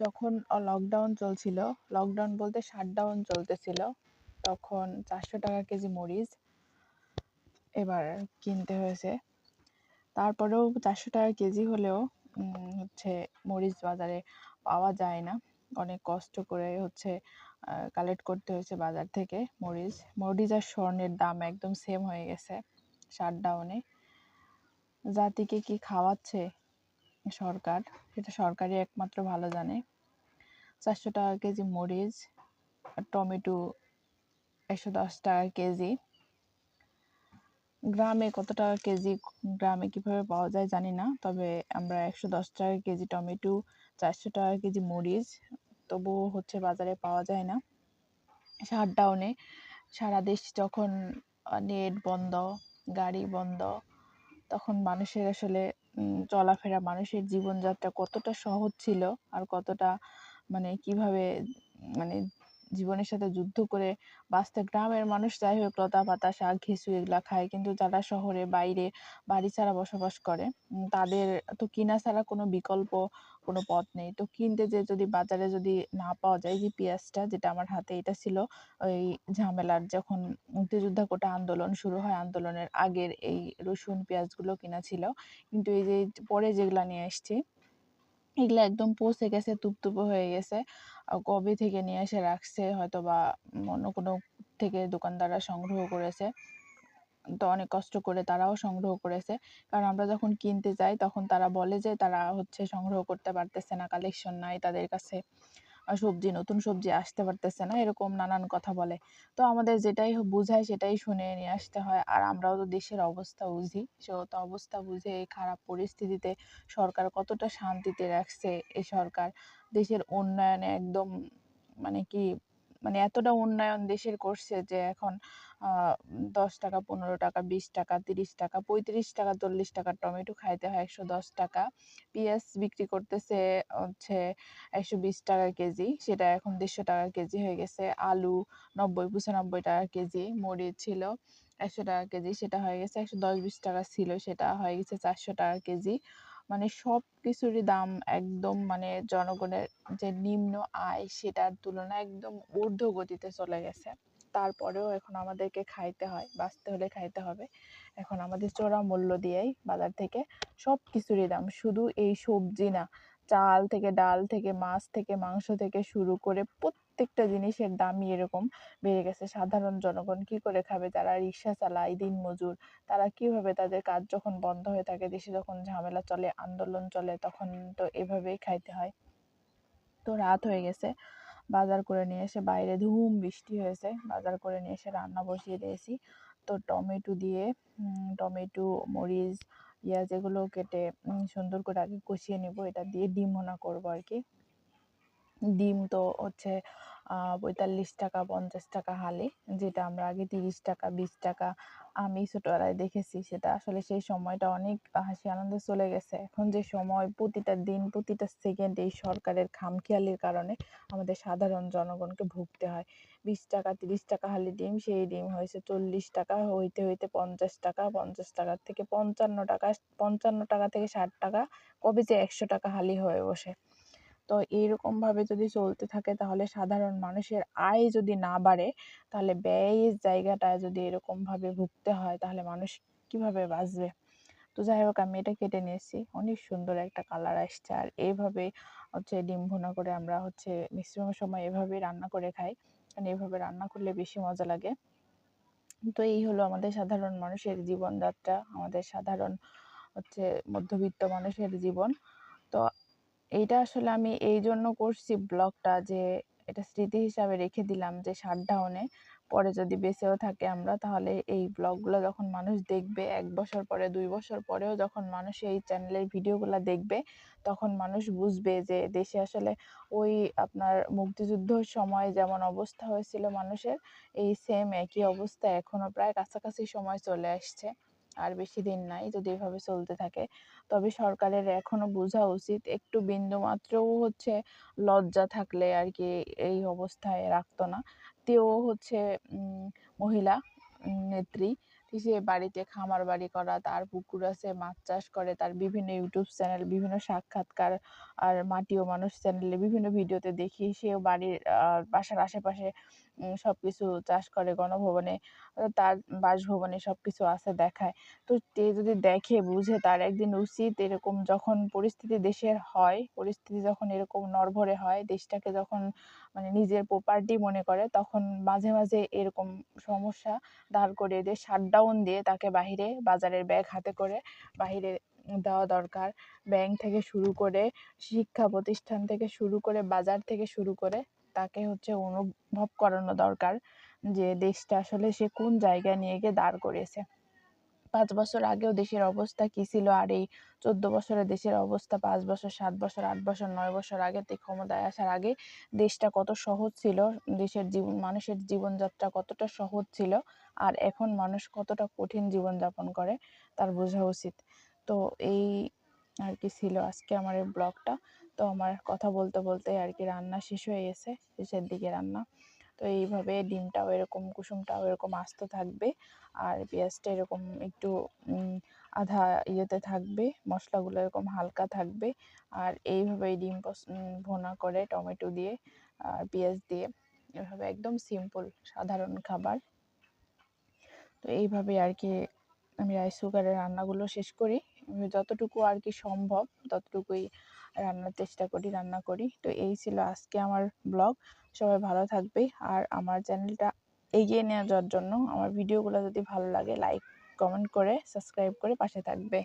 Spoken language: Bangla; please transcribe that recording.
যখন লকডাউন চলছিল লকডাউন বলতে শাটডাউন চলতেছিল, তখন চারশো টাকা কেজি মরিচ এবার কিনতে হয়েছে। তারপরেও চারশো টাকা কেজি হলেও হচ্ছে মরিচ বাজারে পাওয়া যায় না। অনেক কষ্ট করে হচ্ছে কালেক্ট করতে হয়েছে বাজার থেকে মরিচ। মরিচ আর স্বর্ণের দাম একদম সেম হয়ে গেছে শাটডাউনে জাতিকে কি খাওয়াচ্ছে? সরকার, সেটা সরকারই একমাত্র ভালো জানে। চারশো টাকা কেজি মরিচ, টমেটো একশো দশ টাকা কেজি। গ্রামে কত টাকা কেজি, গ্রামে কীভাবে পাওয়া যায় জানি না, তবে আমরা একশো দশ টাকা কেজি টমেটো, চারশো টাকা কেজি মরিচ, তবুও হচ্ছে বাজারে পাওয়া যায় না। শাটডাউনে সারা দেশ যখন নেট বন্ধ, গাড়ি বন্ধ, তখন মানুষের আসলে চলাফেরা মানুষের জীবনযাত্রা কতটা সহজ ছিল আর কতটা মানে কীভাবে মানে জীবনের সাথে যুদ্ধ করে বাঁচতে গ্রামের মানুষ যাই হোক লতা পাতা শাক ঘেঁষু এগুলা খায়। কিন্তু যারা শহরে, বাইরে বাড়ি ছাড়া বসবাস করে তাদের তো কিনা ছাড়া কোনো বিকল্প, কোনো পথ নেই। তো কিনতে যে যদি বাজারে যদি না পাওয়া যায়, যে পেঁয়াজটা যেটা আমার হাতে, এটা ছিল ওই ঝামেলার যখন মুক্তিযোদ্ধা কোটা আন্দোলন শুরু হয়, আন্দোলনের আগের এই রসুন, পেঁয়াজগুলো কিনা ছিল। কিন্তু এই যে পরে যেগুলা নিয়ে এসছি এগুলো একদম পচে গেছে, তুপতুপে হয়ে গেছে। কবে থেকে নিয়ে এসে রাখছে হয়তো বা অন্য কোনো থেকে দোকানদাররা সংগ্রহ করেছে। তো অনেক কষ্ট করে তারাও সংগ্রহ করেছে। কারণ আমরা যখন কিনতে যাই, তখন তারা বলে যে তারা হচ্ছে সংগ্রহ করতে পারতেছে না কালেকশন নাই তাদের কাছে। সবজি, নতুন সবজি আসতে পারতেছে না, এরকম নানান কথা বলে। তো আমাদের যেটাই বুঝায় সেটাই শুনে নিয়ে আসতে হয়। আর আমরাও তো দেশের অবস্থা বুঝি। তো অবস্থা বুঝে এই খারাপ পরিস্থিতিতে সরকার কতটা শান্তিতে রাখছে এই সরকার। দেশের উন্নয়নে একদম মানে কি মানে এতটা উন্নয়ন দেশের করছে যে এখন দশ টাকা, পনেরো টাকা, বিশ টাকা, তিরিশ টাকা, পঁয়ত্রিশ টাকা, চল্লিশ টাকা টমেটো খাইতে হয় একশো দশ টাকা। পেঁয়াজ বিক্রি করতেছে হচ্ছে একশো বিশ টাকা কেজি, সেটা এখন দেড়শো টাকা কেজি হয়ে গেছে। আলু নব্বই, পঁচানব্বই টাকা কেজি, মরিচ ছিল একশো টাকা কেজি, সেটা হয়ে গেছে একশো দশ, বিশ টাকা ছিল, সেটা হয়ে গেছে চারশো টাকা কেজি। মানে সব কিছুরই দাম একদম মানে জনগণের যে নিম্ন আয় সেটার তুলনায় একদম ঊর্ধ্ব গতিতে চলে গেছে। তারপরেও এখন আমাদেরকে খাইতে হয়, বাঁচতে হলে খাইতে হবে। এখন আমাদের চোরা মূল্য দিয়েই বাজার থেকে সব কিছুরই দাম। শুধু এই সবজি না, চাল থেকে ডাল থেকে, মাছ থেকে, মাংস থেকে শুরু করে প্রত্যেকটা জিনিসের দামই এরকম বেড়ে গেছে। সাধারণ জনগণ কি করে খাবে? যারা রিক্সা চালায় দিন মজুর তারা কীভাবে তাদের কাজ যখন বন্ধ হয়ে থাকে, দেশে যখন ঝামেলা চলে, আন্দোলন চলে, তখন তো এভাবেই খাইতে হয়। তো রাত হয়ে গেছে। বাজার করে নিয়ে এসে বাইরে ধুম বৃষ্টি হয়েছে। বাজার করে নিয়ে এসে রান্না বসিয়ে দিয়েছি। তো টমেটো দিয়ে টমেটো, মরিচ, পেঁয়াজ এগুলো কেটে সুন্দর করে আগে কষিয়ে নেব। এটা দিয়ে ডিম ভোনা করব আর কি ডিম তো হচ্ছে পঁয়তাল্লিশ টাকা, পঞ্চাশ টাকা হালে, যেটা আমরা আগে তিরিশ টাকা, বিশ টাকা, আমি ছোটোবেলায় দেখেছি, সেটা আসলে সেই সময়টা অনেক হাসি আনন্দে চলে গেছে। এখন যে সময়, প্রতিটা দিন, প্রতিটা সেকেন্ড এই সরকারের খামখেয়ালির কারণে আমাদের সাধারণ জনগণকে ভুগতে হয়। বিশ টাকা, তিরিশ টাকা হালি ডিম, সেই ডিম হয়েছে চল্লিশ টাকা, হইতে হইতে পঞ্চাশ টাকা, পঞ্চাশ টাকার থেকে পঞ্চান্ন টাকা পঞ্চান্ন টাকা থেকে ষাট টাকা, কবে যে একশো টাকা হালি হয়ে বসে। তো এইরকমভাবে যদি চলতে থাকে তাহলে সাধারণ মানুষের আয় যদি না বাড়ে, তাহলে ব্যয়ের জায়গাটায় যদি এরকমভাবে ভুগতে হয় তাহলে মানুষ কীভাবে বাঁচবে? তো যাই হোক, আমি এটা কেটে নিয়েছি। অনেক সুন্দর একটা কালার আসছে। আর এইভাবে হচ্ছে ডিম ভুনা করে আমরা হচ্ছে ম্যাক্সিমাম সময় এভাবেই রান্না করে খাই। কারণ এভাবে রান্না করলে বেশি মজা লাগে। তো এই হলো আমাদের সাধারণ মানুষের জীবনযাত্রা, আমাদের সাধারণ হচ্ছে মধ্যবিত্ত মানুষের জীবন। তো এইটা আসলে আমি এই জন্য করছি ব্লগটা যে, এটা স্মৃতি হিসাবে রেখে দিলাম যে, শাটডাউনে পরে যদি বেঁচেও থাকে আমরা, তাহলে এই ব্লগগুলো যখন মানুষ দেখবে, এক বছর পরে, দুই বছর পরেও যখন মানুষ এই চ্যানেলের ভিডিওগুলো দেখবে, তখন মানুষ বুঝবে যে, দেশে আসলে ওই আপনার মুক্তিযুদ্ধর সময় যেমন অবস্থা হয়েছিল মানুষের, এই সেম একই অবস্থা এখনও প্রায় কাছাকাছি সময় চলে আসছে। আর বেশি দিন নাই যদি এভাবে চলতে থাকে। তবে সরকারের এখনও বোঝা উচিত একটু বিন্দু মাত্রও হচ্ছে লজ্জা থাকলে আর কি এই অবস্থায় রাখতো না। তেও হচ্ছে মহিলা নেত্রী সে বাড়িতে খামার বাড়ি করা, তার পুকুর আছে, মাছ চাষ করে, তার বিভিন্ন ইউটিউব চ্যানেল, বিভিন্ন সাক্ষাৎকার আর মাটি ও মানুষ চ্যানেলে বিভিন্ন ভিডিওতে দেখি। সেও বাড়ির বাসার আশেপাশে সব কিছু চাষ করে, গণভবনে তার বাসভবনে সব কিছু আছে দেখায়। তো সে যদি দেখে, বুঝে, তার একদিন উচিত এরকম যখন পরিস্থিতি দেশের হয়, পরিস্থিতি যখন এরকম নড়বড়ে হয়, দেশটাকে যখন মানে নিজের প্রপার্টি মনে করে, তখন মাঝে মাঝে এরকম সমস্যা দাঁড় করে দিয়ে। শাটডাউন দিয়ে তাকে বাহিরে বাজারের ব্যাগ হাতে করে বাহিরে দেওয়া দরকার। ব্যাংক থেকে শুরু করে শিক্ষা প্রতিষ্ঠান থেকে শুরু করে বাজার থেকে শুরু করে তাকে হচ্ছে অনুভব করানো দরকার যে দেশটা আসলে সে কোন জায়গায় নিয়ে গিয়ে দাঁড় করিয়েছে। পাঁচ বছর আগেও দেশের অবস্থা কি ছিল? আর এই চোদ্দ বছরে দেশের অবস্থা পাঁচ বছর, সাত বছর, আট বছর, নয় বছর আগে ক্ষমতায় আসার আগে দেশটা কত সহজ ছিল? দেশের জীবন মানুষের জীবনযাত্রা কতটা সহজ ছিল? আর এখন মানুষ কতটা কঠিন জীবনযাপন করে তার বোঝা উচিত। তো এই আর কি ছিল আজকে আমার এই ব্লগটা। তো আমার কথা বলতে বলতে আর কি রান্না শেষ হয়ে গেছে। শেষের দিকে রান্না। তো এইভাবে ডিমটাও এরকম, কুসুমটাও এরকম আস্ত থাকবে। আর পেঁয়াজটা এরকম একটু আধা ইয়েতে থাকবে, মশলাগুলো এরকম হালকা থাকবে। আর এইভাবে ডিম ভোনা করে টমেটো দিয়ে, আর পেঁয়াজ দিয়ে, এভাবে একদম সিম্পল সাধারণ খাবার। তো এইভাবে আর কি আমি রাইস কুকারের রান্নাগুলো শেষ করি। যতটুকু আর কি সম্ভব, ততটুকুই রান্নার চেষ্টা করি, রান্না করি। তো এই ছিল আজকে আমার ব্লগ। সবাই ভালো থাকবে আর আমার চ্যানেলটা এগিয়ে নিয়ে যাওয়ার জন্য, আমার ভিডিওগুলো যদি ভালো লাগে লাইক কমেন্ট করে সাবস্ক্রাইব করে পাশে থাকবে।